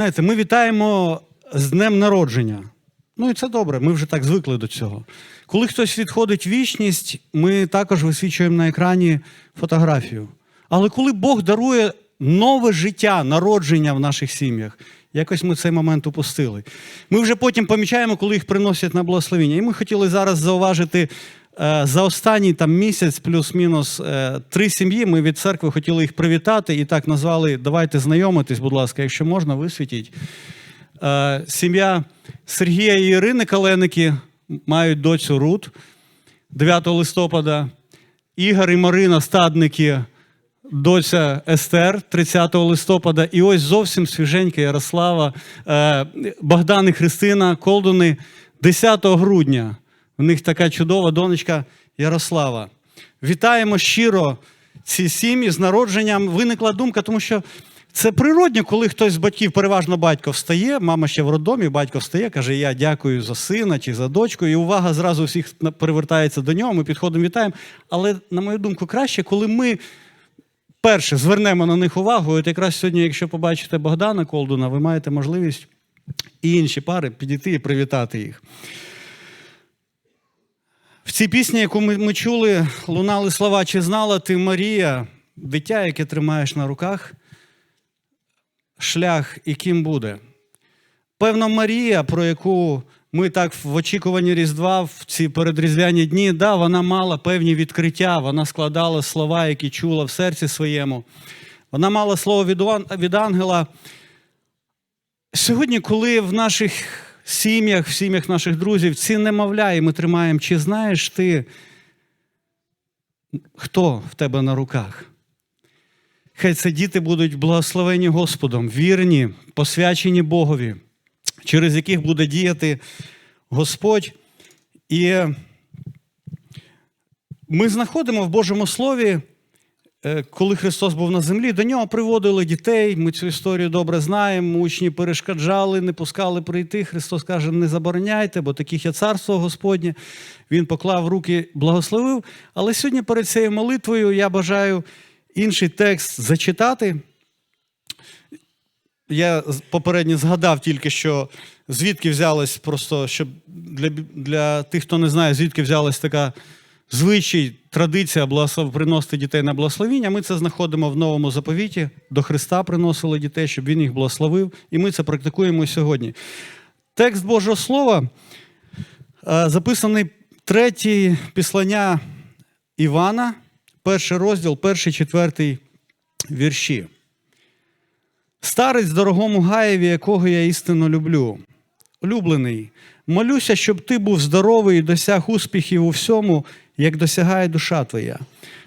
Знаєте, ми вітаємо з днем народження. Ну і це добре, ми вже так звикли до цього. Коли хтось відходить в вічність, ми також висвічуємо на екрані фотографію. Але коли Бог дарує нове життя, народження в наших сім'ях, якось ми цей момент упустили. Ми вже потім помічаємо, коли їх приносять на благословення. І ми хотіли зараз зауважити за останній там місяць, плюс-мінус е, три сім'ї. Ми від церкви хотіли їх привітати і так назвали Давайте знайомитись, будь ласка, якщо можна, висвітіть. Е, Сім'я Сергія і Ірини Каленики мають доцю Рут 9 листопада. Ігор і Марина Стадники, доця Естер 30 листопада. І ось зовсім свіженька Ярослава, е, Богдан і Христина Колдуни 10 грудня. У них така чудова донечка Ярослава. Вітаємо щиро ці сім'ї з народженням. Виникла думка, тому що це природньо, коли хтось з батьків, переважно батько встає, мама ще в роддомі, батько встає, каже: Я дякую за сина чи за дочку. І увага зразу всіх перевертається до нього. Ми підходимо, вітаємо. Але, на мою думку, краще, коли ми перше звернемо на них увагу. От якраз сьогодні, якщо побачите Богдана Колдуна, ви маєте можливість і інші пари підійти і привітати їх. В цій пісні, яку ми, ми чули, лунали слова, чи знала ти Марія, дитя, яке тримаєш на руках, шлях і ким буде. Певно, Марія, про яку ми так в очікуванні Різдва в ці передріздвяні дні, да, вона мала певні відкриття, вона складала слова, які чула в серці своєму. Вона мала слово від, ангела. Сьогодні, коли в наших сім'ях, в сім'ях наших друзів ці немовля, і ми тримаємо, чи знаєш ти, хто в тебе на руках? Хай це діти будуть благословені Господом, вірні, посвячені Богові, через яких буде діяти Господь. І ми знаходимо в Божому Слові, коли Христос був на землі, до нього приводили дітей. Ми цю історію добре знаємо. Учні перешкоджали, не пускали прийти. Христос каже: не забороняйте, бо таких є царство Господнє. Він поклав руки, благословив. Але сьогодні перед цією молитвою я бажаю інший текст зачитати. Я попередньо згадав тільки, що звідки взялась просто, щоб для, для тих, хто не знає, звідки взялась така звичай, традиція приносити дітей на благословіння. Ми це знаходимо в новому заповіті. До Христа приносили дітей, щоб Він їх благословив. І ми це практикуємо сьогодні. Текст Божого Слова е, записаний третє післання Івана, перший розділ, перший, четвертий вірші. Старець дорогому Гаєві, якого я істинно люблю. Улюблений, молюся, щоб ти був здоровий і досяг успіхів у всьому, як досягає душа твоя.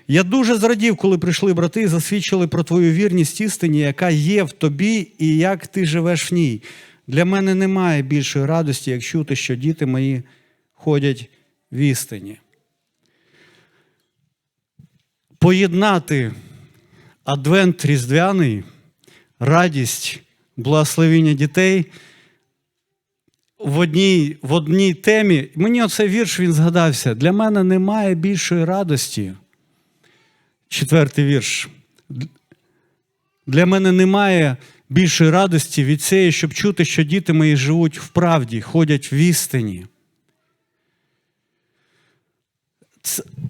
Я дуже зрадів, коли прийшли брати і засвідчили про твою вірність істині, яка є в тобі і як ти живеш в ній. Для мене немає більшої радості, як чути, що діти мої ходять в істині. Поєднати адвент різдвяний, радість, благословіння дітей в одній, в одній темі. Мені оцей вірш він згадався. Для мене немає більшої радості. Четвертий вірш. Для мене немає більшої радості від цієї, щоб чути, що діти мої живуть в правді, ходять в істині.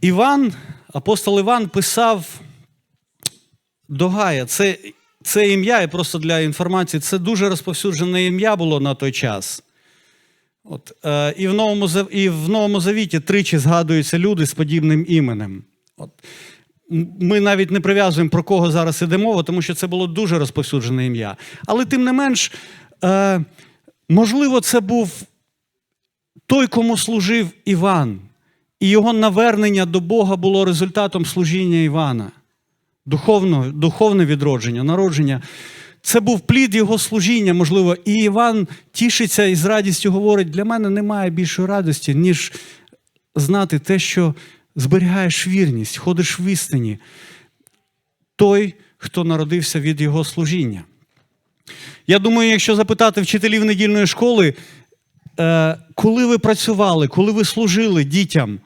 Іван, апостол Іван писав до Гая. Це, це ім'я, і просто для інформації, це дуже розповсюджене ім'я було на той час. От, е, і, в Новому, і в Новому Завіті тричі згадуються люди з подібним іменем. От. Ми навіть не прив'язуємо, про кого зараз іде мова, тому що це було дуже розповсюджене ім'я. Але тим не менш, е, можливо, це був той, кому служив Іван. І його навернення до Бога було результатом служіння Івана. Духовно, духовне відродження, народження. Це був плід його служіння, можливо. І Іван тішиться і з радістю говорить: для мене немає більшої радості, ніж знати те, що зберігаєш вірність, ходиш в істині. Той, хто народився від його служіння. Я думаю, якщо запитати вчителів недільної школи, е, коли ви працювали, коли ви служили дітям,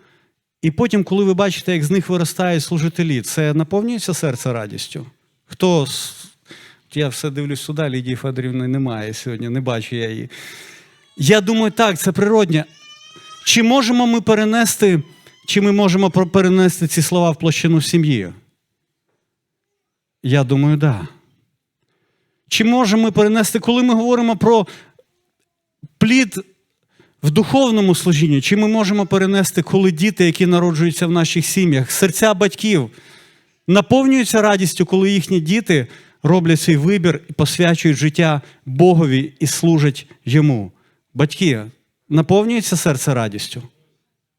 і потім, коли ви бачите, як з них виростають служителі, це наповнюється серце радістю? Хто Я все дивлюсь сюди, Лідії Федорівни немає сьогодні, не бачу я її. Я думаю, так, це природнє. Чи можемо ми перенести, чи ми можемо перенести ці слова в площину сім'ї? Я думаю. Да. Чи можемо ми перенести, коли ми говоримо про плід в духовному служінні, чи ми можемо перенести, коли діти, які народжуються в наших сім'ях, серця батьків наповнюються радістю, коли їхні діти роблять свій вибір і посвячують життя Богові і служать йому. Батьки, наповнюється серце радістю?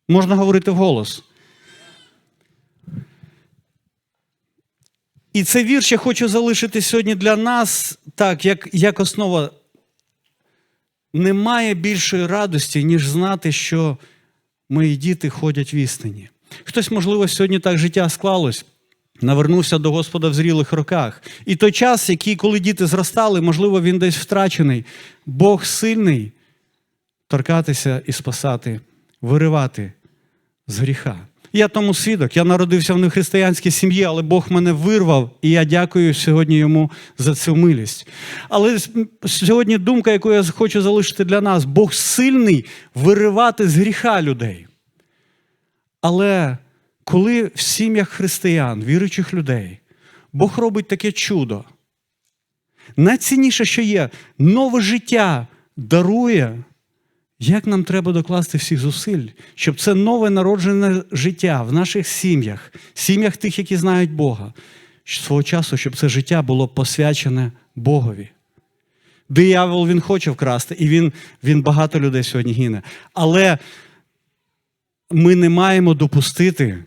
Можна говорити вголос. І цей вірш я хочу залишити сьогодні для нас, так, як, як основа. Немає більшої радості, ніж знати, що мої діти ходять в істині. Хтось, можливо, сьогодні так життя склалось, навернувся до Господа в зрілих роках. І той час, який, коли діти зростали, можливо, він десь втрачений. Бог сильний торкатися і спасати, виривати з гріха. Я тому свідок. Я народився в нехристиянській сім'ї, але Бог мене вирвав, і я дякую сьогодні йому за цю милість. Але сьогодні думка, яку я хочу залишити для нас: Бог сильний виривати з гріха людей. Але коли в сім'ях християн, віруючих людей, Бог робить таке чудо, найцінніше, що є, нове життя дарує. Як нам треба докласти всіх зусиль, щоб це нове народжене життя в наших сім'ях, сім'ях тих, які знають Бога, свого часу, щоб це життя було посвячене Богові. Диявол він хоче вкрасти, і він, він багато людей сьогодні гине. Але ми не маємо допустити,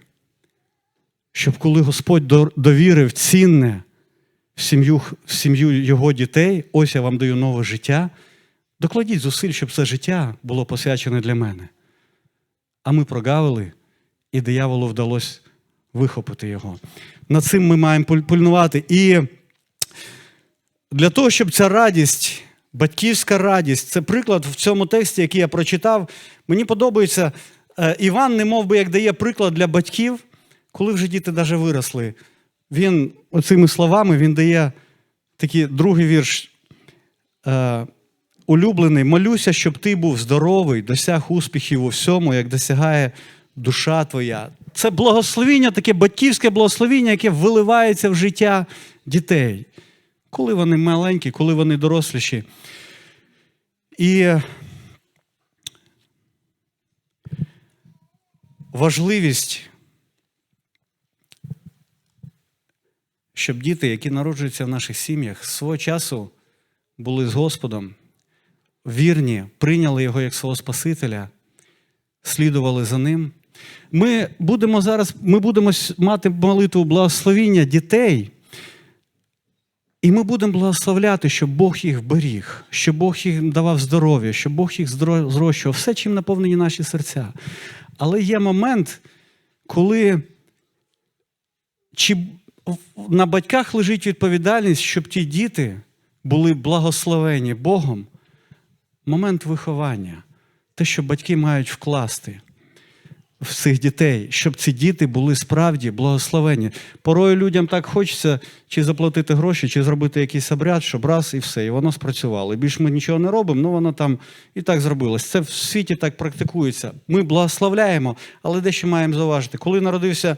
щоб коли Господь до- довірив цінне в сім'ю, в сім'ю його дітей, ось я вам даю нове життя. Докладіть зусиль, щоб це життя було посвячене для мене. А ми прогавили, і дияволу вдалося вихопити його. Над цим ми маємо пуль- пильнувати. І для того, щоб ця радість, батьківська радість, це приклад в цьому тексті, який я прочитав. Мені подобається, е, Іван, не мов би, як дає приклад для батьків, коли вже діти навіть виросли. Він оцими словами він дає такий другий вірш. Е, улюблений, молюся, щоб ти був здоровий, досяг успіхів у всьому, як досягає душа твоя. Це благословіння, таке батьківське благословіння, яке виливається в життя дітей, коли вони маленькі, коли вони доросліші. І важливість, щоб діти, які народжуються в наших сім'ях, свого часу були з Господом, вірні, прийняли його як свого Спасителя, слідували за ним. Ми будемо зараз ми будемо мати молитву благословіння дітей, і ми будемо благословляти, щоб Бог їх беріг, щоб Бог їм давав здоров'я, щоб Бог їх зрощував, все, чим наповнені наші серця. Але є момент, коли чи на батьках лежить відповідальність, щоб ті діти були благословені Богом, момент виховання, те, що батьки мають вкласти в цих дітей, щоб ці діти були справді благословені. Порою людям так хочеться чи заплатити гроші, чи зробити якийсь обряд, щоб раз і все, і воно спрацювало. І більш ми нічого не робимо, ну воно там і так зробилось. Це в світі так практикується. Ми благословляємо, але дещо маємо зауважити. Коли народився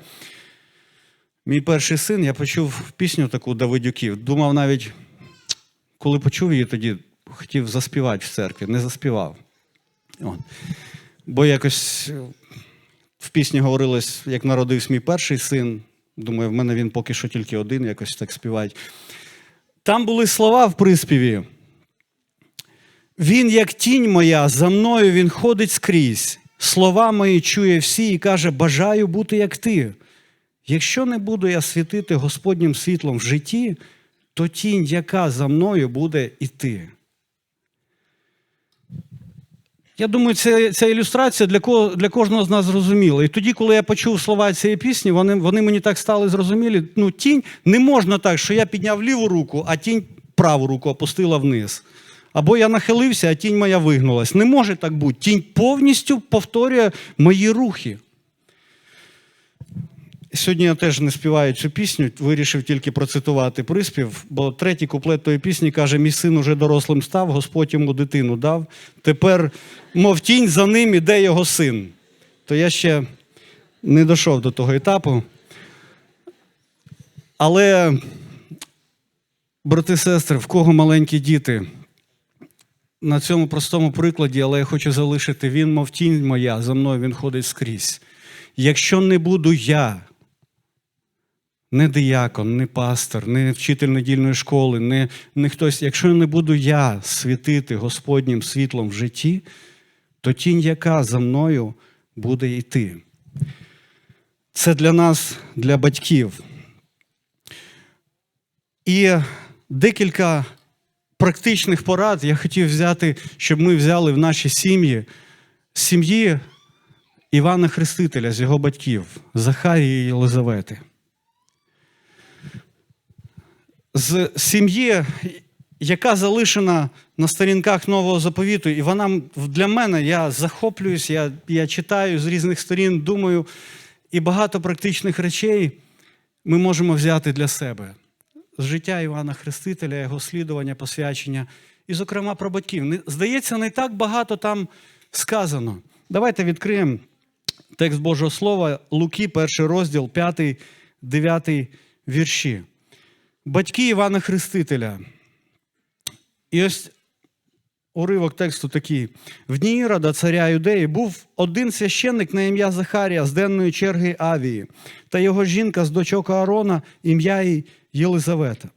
мій перший син, я почув пісню таку Давидюків. Думав навіть, коли почув її, тоді хотів заспівати в церкві, не заспівав. От. Бо якось е, в пісні говорилось, як народився мій перший син. Думаю, в мене він поки що тільки один, якось так співають. Там були слова в приспіві. Він, як тінь моя, за мною він ходить скрізь. Слова мої чує всі і каже: Бажаю бути як ти. Якщо не буду я світити Господнім світлом в житті, то тінь, яка за мною буде іти. Я думаю, ця, ця ілюстрація для, ко, для кожного з нас зрозуміла. І тоді, коли я почув слова цієї пісні, вони, вони мені так стали зрозумілі. Ну, тінь не можна так, що я підняв ліву руку, а тінь праву руку опустила вниз. Або я нахилився, а тінь моя вигнулась. Не може так бути. Тінь повністю повторює мої рухи. Сьогодні я теж не співаю цю пісню, вирішив тільки процитувати приспів, бо третій куплет тої пісні каже: Мій син уже дорослим став, Господь йому дитину дав. Тепер, мов тінь, за ним іде його син. То я ще не дійшов до того етапу. Але, брати сестри, в кого маленькі діти, на цьому простому прикладі, але я хочу залишити, він, мов тінь моя, за мною він ходить скрізь. Якщо не буду я, не диякон, не пастор, не вчитель недільної школи, не, не хтось, якщо не буду я світити Господнім світлом в житті, то тінь, яка за мною буде йти. Це для нас, для батьків. І декілька практичних порад я хотів взяти, щоб ми взяли в наші сім'ї сім'ї Івана Хрестителя з його батьків, Захарії і Єлизавети. З сім'ї, яка залишена на сторінках нового заповіту, і вона для мене, я захоплююсь, я, я читаю з різних сторін, думаю, і багато практичних речей ми можемо взяти для себе з життя Івана Хрестителя, його слідування, посвячення, і, зокрема, про батьків. Здається, не так багато там сказано. Давайте відкриємо текст Божого Слова, Луки, перший розділ, 5, 9 вірші. Батьки Івана Хрестителя. І ось уривок тексту такий: в дні Ірода, царя Юдеї, був один священник на ім'я Захарія з денної черги Авії, та його жінка з дочок Аарона, ім'я їй Єлизавета.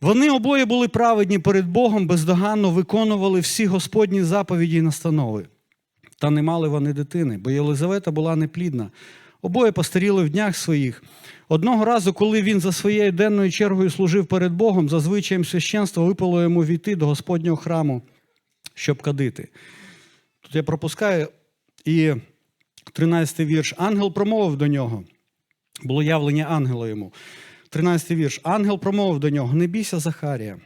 Вони обоє були праведні перед Богом, бездоганно виконували всі Господні заповіді і настанови. Та не мали вони дитини, бо Єлизавета була неплідна. Обоє постаріли в днях своїх. Одного разу, коли він за своєю денною чергою служив перед Богом, за звичаєм священства випало йому війти до Господнього храму, щоб кадити. Тут я пропускаю і 13 вірш. Ангел промовив до нього. Було явлення ангела йому. 13 вірш. Ангел промовив до нього: Не бійся, Захарія,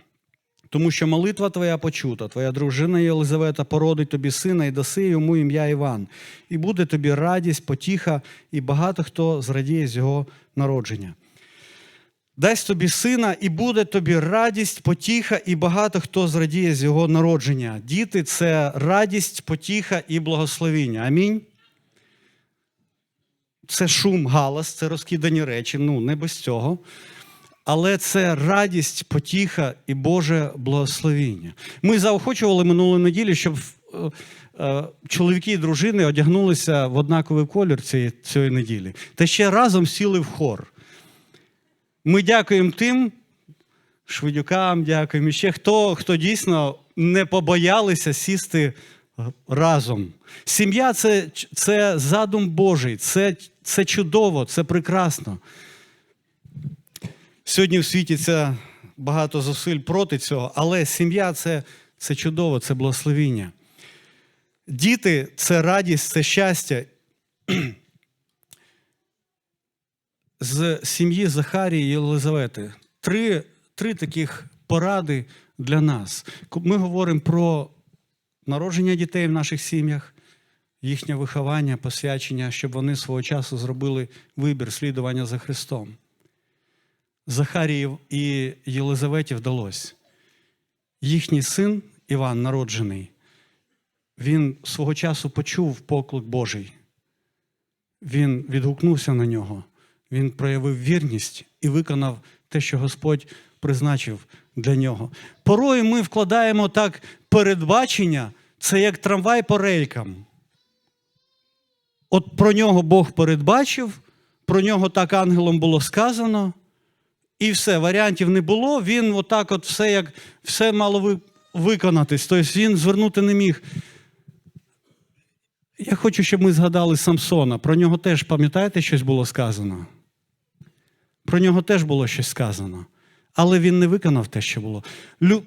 тому що молитва твоя почута, твоя дружина Єлизавета породить тобі сина і даси йому ім'я Іван, і буде тобі радість, потіха, і багато хто зрадіє з його народження. Дасть тобі сина, і буде тобі радість, потіха, і багато хто зрадіє з його народження. Діти це радість, потіха і благословіння. Амінь. Це шум, галас, це розкидані речі. Ну, не без цього. Але це радість, потіха і Боже благословіння. Ми заохочували минулої неділі, щоб е, е, чоловіки і дружини одягнулися в однаковий колір цієї, цієї неділі. Та ще разом сіли в хор. Ми дякуємо тим, швидюкам дякуємо, і ще хто, хто дійсно не побоялися сісти разом. Сім'я це, це задум Божий, це, це чудово, це прекрасно. Сьогодні в світі це багато зусиль проти цього, але сім'я це, це чудово, це благословіння. Діти це радість, це щастя. З сім'ї Захарії і Єлизавети. Три, три таких поради для нас. Ми говоримо про народження дітей в наших сім'ях, їхнє виховання, посвячення, щоб вони свого часу зробили вибір слідування за Христом. Захарії і Єлизаветі вдалося. Їхній син Іван, народжений, він свого часу почув поклик Божий. Він відгукнувся на нього, він проявив вірність і виконав те, що Господь призначив для нього. Порою ми вкладаємо так передбачення, це як трамвай по рейкам. От про нього Бог передбачив, про нього так ангелом було сказано. І все, варіантів не було. Він отак, от все як все мало виконатись. Тобто він звернути не міг. Я хочу, щоб ми згадали Самсона. Про нього теж, пам'ятаєте, щось було сказано? Про нього теж було щось сказано. Але він не виконав те, що було. Лю-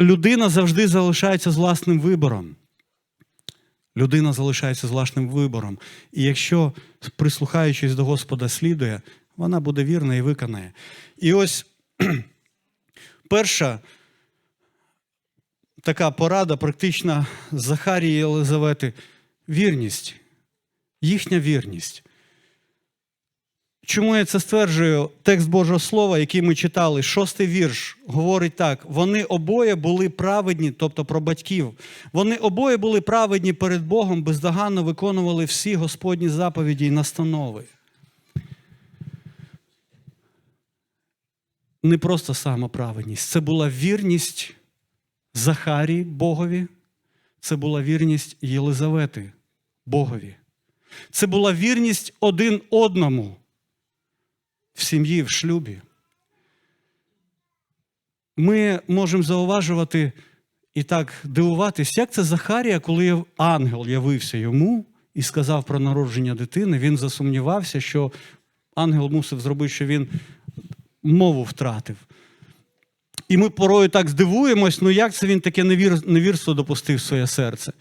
Людина завжди залишається з власним вибором. Людина залишається з власним вибором. І якщо, прислухаючись до Господа, слідує, вона буде вірна і виконає. І ось перша така порада, практична Захарії і Єлизавети вірність, їхня вірність. Чому я це стверджую? Текст Божого Слова, який ми читали, шостий вірш, говорить так: вони обоє були праведні, тобто про батьків. Вони обоє були праведні перед Богом, бездоганно виконували всі Господні заповіді і настанови. Не просто самоправедність, це була вірність Захарії Богові, це була вірність Єлизавети Богові. Це була вірність один одному в сім'ї, в шлюбі. Ми можемо зауважувати і так дивуватись, як це Захарія, коли ангел явився йому і сказав про народження дитини, він засумнівався, що ангел мусив зробити, що він мову втратив. І ми порою так здивуємось, ну як це він таке невір... невірство допустив в своє серце.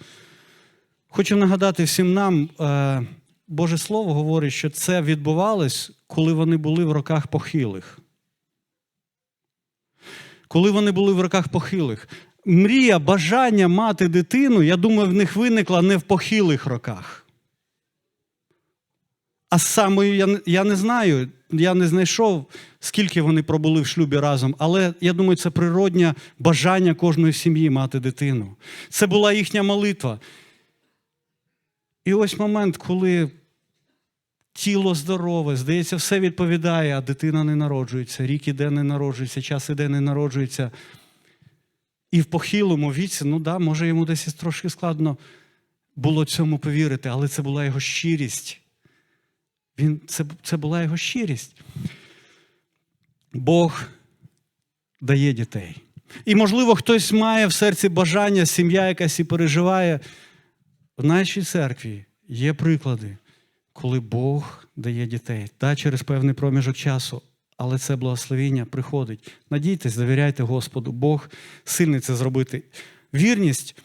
Хочу нагадати всім нам, е, Боже Слово говорить, що це відбувалось, коли вони були в роках похилих. Коли вони були в роках похилих. Мрія, бажання мати дитину, я думаю, в них виникла не в похилих роках. А самою я, я не знаю, я не знайшов, скільки вони пробули в шлюбі разом, але я думаю, це природнє бажання кожної сім'ї мати дитину. Це була їхня молитва. І ось момент, коли тіло здорове, здається, все відповідає, а дитина не народжується, рік іде не народжується, час іде не народжується. І в похилому віці, ну да, може йому десь трошки складно було цьому повірити, але це була його щирість. Він, це, це була його щирість. Бог дає дітей. І, можливо, хтось має в серці бажання, сім'я якась і переживає. В нашій церкві є приклади, коли Бог дає дітей та через певний проміжок часу, але це благословіння приходить. Надійтесь, довіряйте Господу. Бог сильний це зробити. Вірність,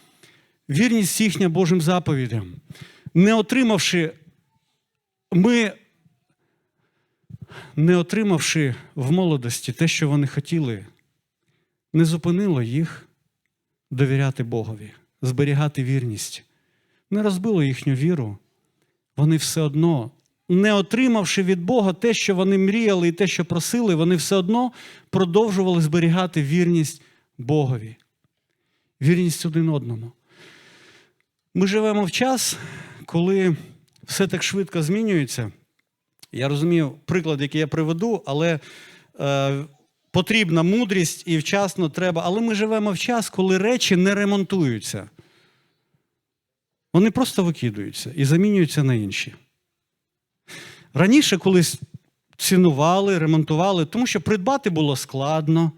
вірність їхня Божим заповідям. Не отримавши, ми, не отримавши в молодості те, що вони хотіли, не зупинило їх довіряти Богові, зберігати вірність не розбило їхню віру, вони все одно, не отримавши від Бога те, що вони мріяли і те, що просили, вони все одно продовжували зберігати вірність Богові, вірність один одному. Ми живемо в час, коли все так швидко змінюється. Я розумію приклад, який я приведу, але е, потрібна мудрість і вчасно треба. Але ми живемо в час, коли речі не ремонтуються. Вони просто викидаються і замінюються на інші. Раніше колись цінували, ремонтували, тому що придбати було складно,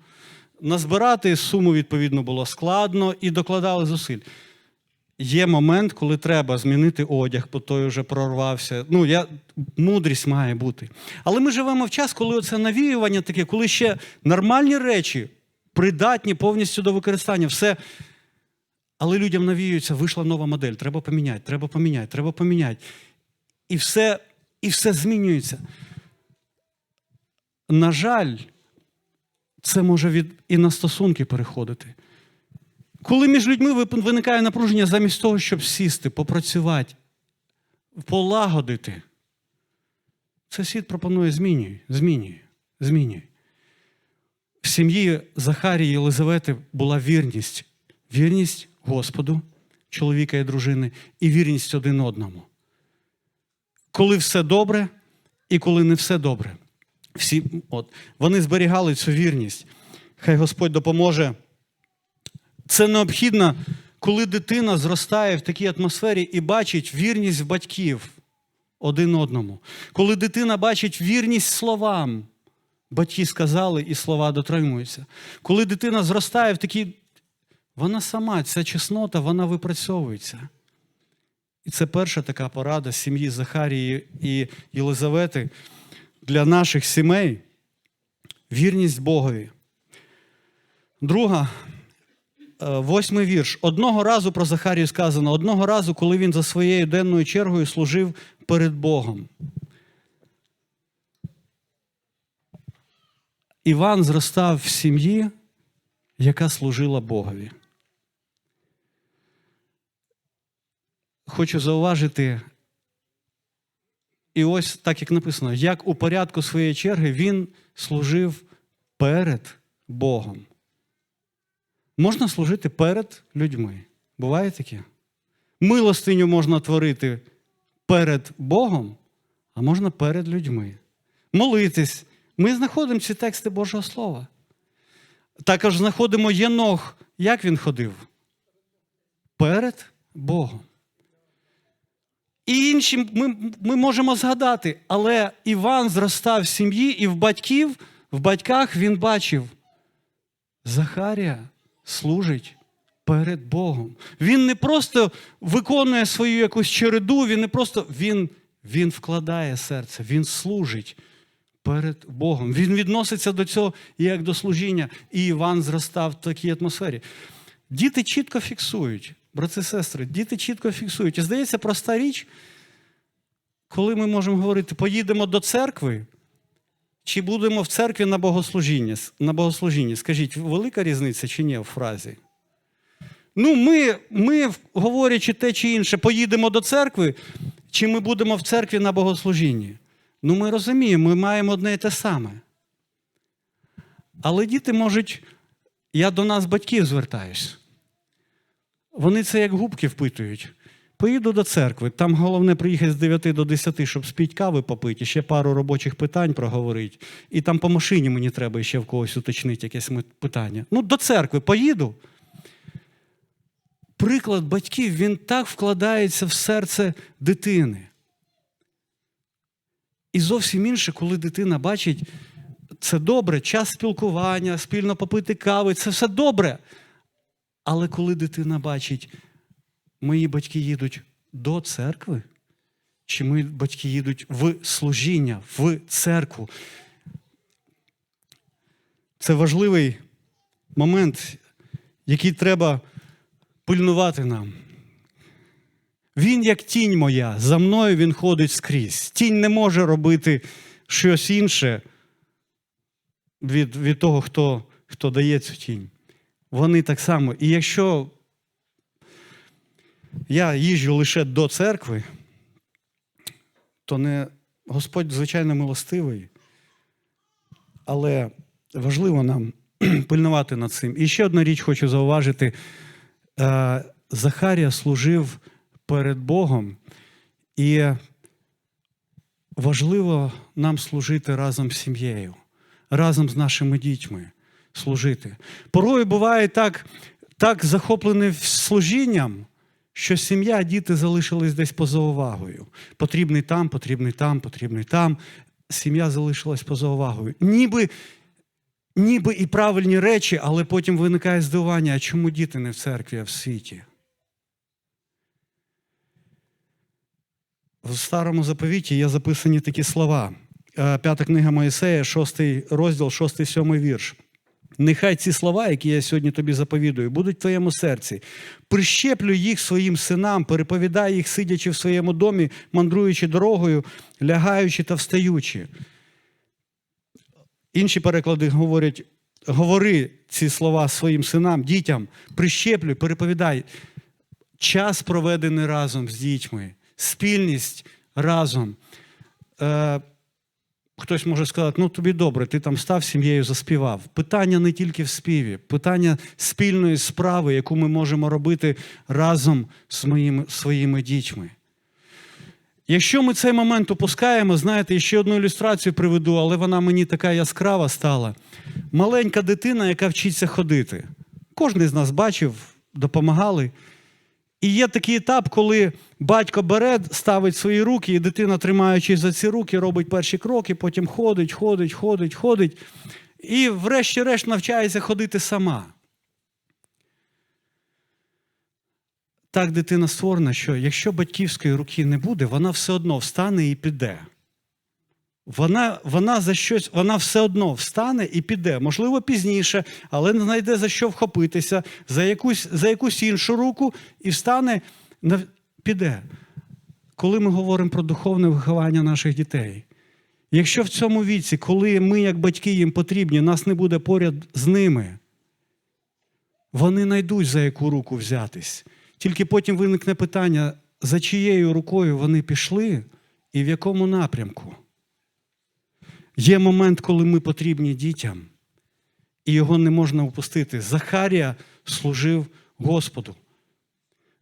назбирати суму, відповідно, було складно і докладали зусиль. Є момент, коли треба змінити одяг, бо той вже прорвався. Ну, я, мудрість має бути. Але ми живемо в час, коли це навіювання таке, коли ще нормальні речі, придатні повністю до використання, все але людям навіюється, вийшла нова модель, треба поміняти, треба поміняти, треба поміняти. І все, і все змінюється. На жаль, це може від, і на стосунки переходити. Коли між людьми виникає напруження замість того, щоб сісти, попрацювати, полагодити, це світ пропонує змінюй, змінюй, змінюй. В сім'ї Захарії і Єлизавети була вірність. Вірність Господу, чоловіка і дружини, і вірність один одному. Коли все добре і коли не все добре. Всі, от, вони зберігали цю вірність. Хай Господь допоможе. Це необхідно, коли дитина зростає в такій атмосфері і бачить вірність батьків один одному. Коли дитина бачить вірність словам, батьки сказали і слова дотримуються. Коли дитина зростає в такій вона сама, ця чеснота, вона випрацьовується. І це перша така порада сім'ї Захарії і Єлизавети для наших сімей вірність Богові. Друга, восьмий вірш. Одного разу про Захарію сказано, одного разу, коли він за своєю денною чергою служив перед Богом. Іван зростав в сім'ї, яка служила Богові. Хочу зауважити, І ось так як написано, як у порядку своєї черги він служив перед Богом. Можна служити перед людьми. Буває таке? Милостиню можна творити перед Богом, а можна перед людьми. Молитись. Ми знаходимо ці тексти Божого Слова. Також знаходимо Єнох. Як він ходив? Перед Богом. І інші ми, ми можемо згадати, але Іван зростав в сім'ї, і в батьків, в батьках він бачив, Захарія служить перед Богом. Він не просто виконує свою якусь череду, він не просто він, він вкладає серце, він служить перед Богом. Він відноситься до цього як до служіння. І Іван зростав в такій атмосфері. Діти чітко фіксують, брати і сестри, діти чітко фіксують. І здається, проста річ, коли ми можемо говорити, поїдемо до церкви, чи будемо в церкві на богослужінні? На богослужінні. Скажіть, велика різниця чи ні в фразі? Ну, ми, ми, говорячи те чи інше, поїдемо до церкви, чи ми будемо в церкві на богослужінні? Ну, ми розуміємо, ми маємо одне і те саме. Але діти можуть, я до нас, батьків, звертаюсь. Вони це як губки впитують. Поїду до церкви, там головне приїхати з 9 до 10, щоб спіть кави попити, ще пару робочих питань проговорити. І там по машині мені треба ще в когось уточнити якесь питання. Ну, до церкви поїду. Приклад батьків, він так вкладається в серце дитини. І зовсім інше, коли дитина бачить, це добре, час спілкування, спільно попити кави, це все добре. Але коли дитина бачить, мої батьки їдуть до церкви, чи мої батьки їдуть в служіння, в церкву. Це важливий момент, який треба пильнувати нам. Він, як тінь моя, за мною він ходить скрізь. Тінь не може робити щось інше від, від того, хто, хто дає цю тінь. Вони так само. І якщо я їжджу лише до церкви, то не Господь, звичайно, милостивий, але важливо нам пильнувати над цим. І ще одна річ хочу зауважити: Е, Захарія служив перед Богом, і важливо нам служити разом з сім'єю, разом з нашими дітьми служити. Порою буває так, так захоплений служінням, що сім'я, діти залишились десь поза увагою. Потрібний там, потрібний там, потрібний там. Сім'я залишилась поза увагою. Ніби, ніби і правильні речі, але потім виникає здивування, а чому діти не в церкві, а в світі? В старому заповіті є записані такі слова. Е, П'ята книга Моїсея, шостий розділ, шостий сьомий вірш. Нехай ці слова, які я сьогодні тобі заповідую, будуть в твоєму серці. Прищеплю їх своїм синам, переповідай їх, сидячи в своєму домі, мандруючи дорогою, лягаючи та встаючи. Інші переклади говорять: говори ці слова своїм синам, дітям, прищеплюй, переповідай. Час проведений разом з дітьми, спільність разом. Хтось може сказати, ну тобі добре, ти там став сім'єю, заспівав. Питання не тільки в співі, питання спільної справи, яку ми можемо робити разом з моїми, своїми дітьми. Якщо ми цей момент упускаємо, знаєте, ще одну ілюстрацію приведу, але вона мені така яскрава стала. Маленька дитина, яка вчиться ходити. Кожен з нас бачив, допомагали. І є такий етап, коли батько бере, ставить свої руки, і дитина, тримаючись за ці руки, робить перші кроки, потім ходить, ходить, ходить, ходить. І, врешті-решт, навчається ходити сама. Так дитина створена, що якщо батьківської руки не буде, вона все одно встане і піде. Вона вона за щось, вона все одно встане і піде. Можливо, пізніше, але не знайде за що вхопитися, за якусь за якусь іншу руку і встане, піде. Коли ми говоримо про духовне виховання наших дітей, якщо в цьому віці, коли ми, як батьки, їм потрібні, нас не буде поряд з ними, вони знайдуть за яку руку взятись. Тільки потім виникне питання, за чиєю рукою вони пішли і в якому напрямку. Є момент, коли ми потрібні дітям, і його не можна упустити. Захарія служив Господу.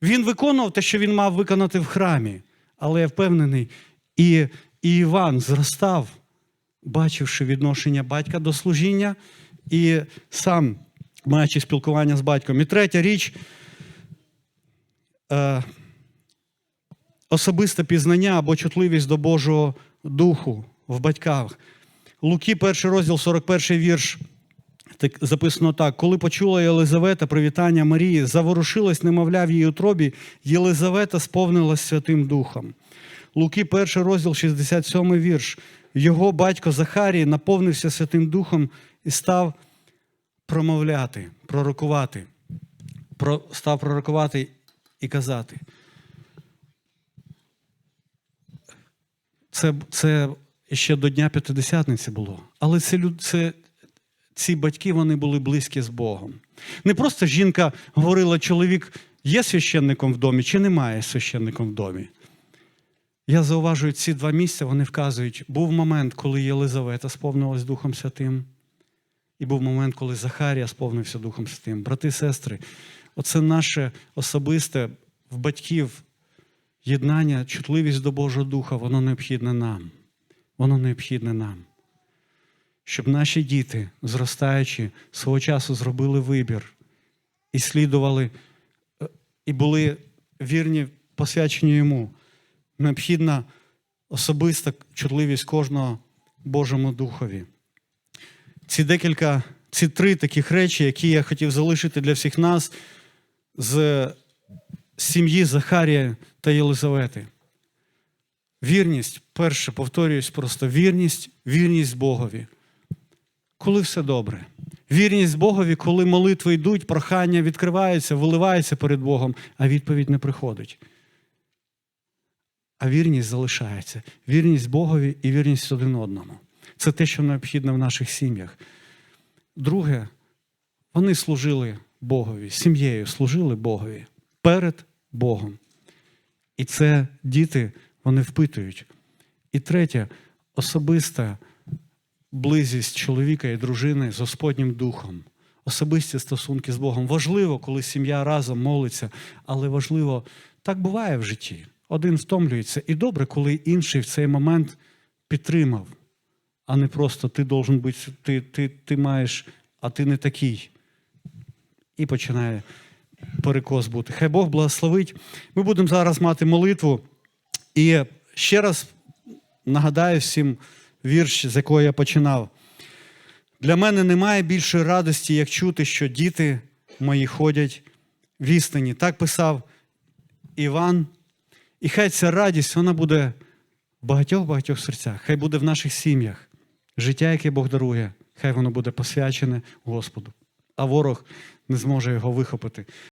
Він виконував те, що він мав виконати в храмі, але я впевнений, і, і Іван зростав, бачивши відношення батька до служіння, і сам маючи спілкування з батьком. І третя річ е, особисте пізнання або чутливість до Божого Духу в батьках. Луки, перший розділ, 41 вірш. Так записано так: коли почула Єлизавета привітання Марії, заворушилась, немовля в її утробі, Єлизавета сповнилась Святим Духом. Луки, перший розділ, 67 вірш. Його батько Захарій наповнився Святим Духом і став промовляти, пророкувати, про, став пророкувати і казати. Це, це ще до Дня П'ятидесятниці було. Але це, це, ці батьки вони були близькі з Богом. Не просто жінка говорила, чоловік є священником в домі чи немає священником в домі. Я зауважую, ці два місця вони вказують, був момент, коли Єлизавета сповнилась Духом Святим, і був момент, коли Захарія сповнився Духом Святим. Брати і сестри, оце наше особисте в батьків єднання, чутливість до Божого Духа, воно необхідне нам. Воно необхідне нам. Щоб наші діти, зростаючи, свого часу зробили вибір і слідували, е, і були вірні посвячені йому. Необхідна особиста чутливість кожного Божому Духові. Ці декілька, ці три таких речі, які я хотів залишити для всіх нас з сім'ї Захарія та Єлизавети. Вірність, перше, повторююсь, просто вірність, вірність Богові. Коли все добре. Вірність Богові, коли молитви йдуть, прохання відкриваються, виливаються перед Богом, а відповідь не приходить. А вірність залишається. Вірність Богові і вірність один одному. Це те, що необхідно в наших сім'ях. Друге, вони служили Богові, сім'єю служили Богові перед Богом. І це діти вони впитують. І третє, особиста близість чоловіка і дружини з Господнім Духом. Особисті стосунки з Богом. Важливо, коли сім'я разом молиться, але важливо, так буває в житті. Один втомлюється. І добре, коли інший в цей момент підтримав, а не просто ти должен бути, ти, ти, ти маєш, а ти не такий. І починає перекос бути. Хай Бог благословить. Ми будемо зараз мати молитву. І ще раз нагадаю всім вірш, з якого я починав. Для мене немає більшої радості, як чути, що діти мої ходять в істині. Так писав Іван. І хай ця радість вона буде в багатьох-багатьох серцях, хай буде в наших сім'ях. Життя, яке Бог дарує, хай воно буде посвячене Господу. А ворог не зможе його вихопити.